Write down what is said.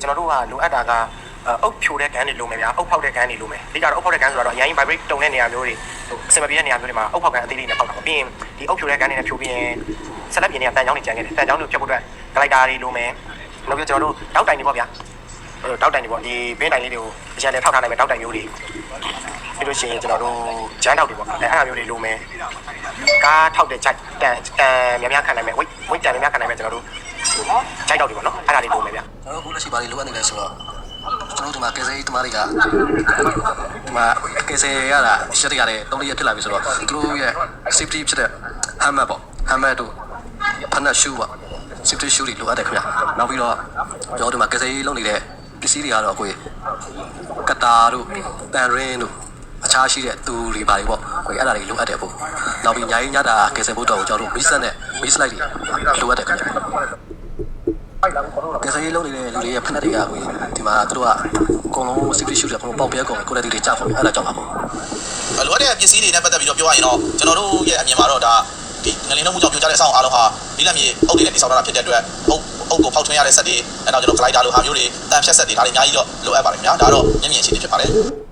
ကျွန်တော်တို့ကလိုအပ်တာကအုပ်ဖြိုတဲ့ခန်းတွေလိုမယ်ဗျာအုပ်ဖောက်တဲ့ခန်းတွေလိုမယ်အဓိကတော့အုပ်ဖောက်တဲ့ခန်းဆိုတော့အရင် vibrate တုံတဲ့နေရာမျိုးတွေဟိုအစမပြေတဲ့နေရာမျိုးတွေမှာအုပ်ဖောက်ခန်းအသေးလေးနဲ့ဖောက်တာပေါ့ပြီးရင်ဒီအုပ်ဖြိုတဲ့ခန်းတွေနဲ့ဖြိုပြီးရင်ဆက်လက်ပြင်းတွေကတန်ချောင်းတွေကျန်ခဲ့တယ်တန်ချောင်းတွေဖြတ်ဖို့အတွက်ဂလိုက်တာတွေလိုမယ်နောက်ပြီးကျွန်တော်တို့တောက်တိုင်တွေပေါ့ဗျာဟိုတောက်တိုင်တွေပေါ့ဒီဘင်းတိုင်လေးတွေကိုအရင်လည်းထောက်ထားနိုင်မယ်တောက်တိုင်မျိုးတွေပြီးလို့ရှိရင်ကျွန်တော်တို့ဂျမ်းထောက်တွေပေါ့အဲအဲ့အမျိုးတွေလိုမယ်ကားထောက်တဲ့ဂျိုက်တန်တန်များများခံနိုင်မယ်ဝိတ်ဝိတ်တန်များများခံနိုင်မယ်ကျွန်တော်တို့ဂျိုက်ထောက်တွေပေါ့နော်အဲ့ဒါ တွေလိုမယ်ဗျာကျွန်တော်တို့အခုလက်ရှိဘာတွေလိုအပ်နေလဲဆိုတော့ကျွန်တော်တို့ဒီမှာကယ်ဆယ်ရေးသမားတွေကဒီမှာကယ်ဆယ်ရတာရက်တရတဲ့၃ရက်ဖြစ်လာပြီဆိုတော့သူတို့ရဲ့ safety ဖြစ်တဲ့ helmet ပေါ့ helmet တို့ဖနက် shoe ပေါ့ safety shoe တွေလိုအပ်တယ်ခင်ဗျနောက်ပြီးတော့ကျွန်တော်တို့ဒီမှာကယ်ဆယ်ရေးလုပ်နေတဲ့ပစ္စည်းတွေကတော့ကိုယ်ကတာတို့တန်ရင်းတို့အခြားရှိတဲ့သူတွေပါတွေပေါ့ကိုယ်အဲ့ဒါတွေလိုအပ်တယ်ပေါ့နောက်ပြီးညာရင်ညတာကယ်ဆယ်ဖို့တော့ကျွန်တော်တို့မီးစက်နဲ့မီးစလိုက်တွေလိုအပ်တယ်ခင်ဗျ ကစားရေးလုပ်နေတဲ့လူတွေရဲ့ဖက်နှက်တွေကကိုဒီမှာသူတို့ကအကုန်လုံး secret shoot တွေအကုန်လုံးပေါက်ပြဲကုန် quality တွေကျကုန်ပြီအဲ့ဒါကြောင့်ပါပေါ့လိုအပ်တဲ့ပစ္စည်းတွေနဲ့ပတ်သက်ပြီးတော့ပြောရရင်တော့ကျွန်တော်တို့ရဲ့အမြင်မှာတော့ဒါဒီငလင်းလုံးမှုကြောင့်ပြောကြတဲ့အဆောင်အားလုံးဟာဒီလက်မြေအုပ်တွေနဲ့တိစောက်ထားတာဖြစ်တဲ့အတွက်အုပ်အုပ်ကိုဖောက်ထွင်းရတဲ့ဆက်တွေအဲတော့ကျွန်တော် glider လိုဟာမျိုးတွေတန်ဖြတ်ဆက်တွေဒါတွေအများကြီးတော့လိုအပ်ပါတယ်ခင်ဗျာဒါတော့မျက်မြင်အခြေအနေဖြစ်ပါတယ်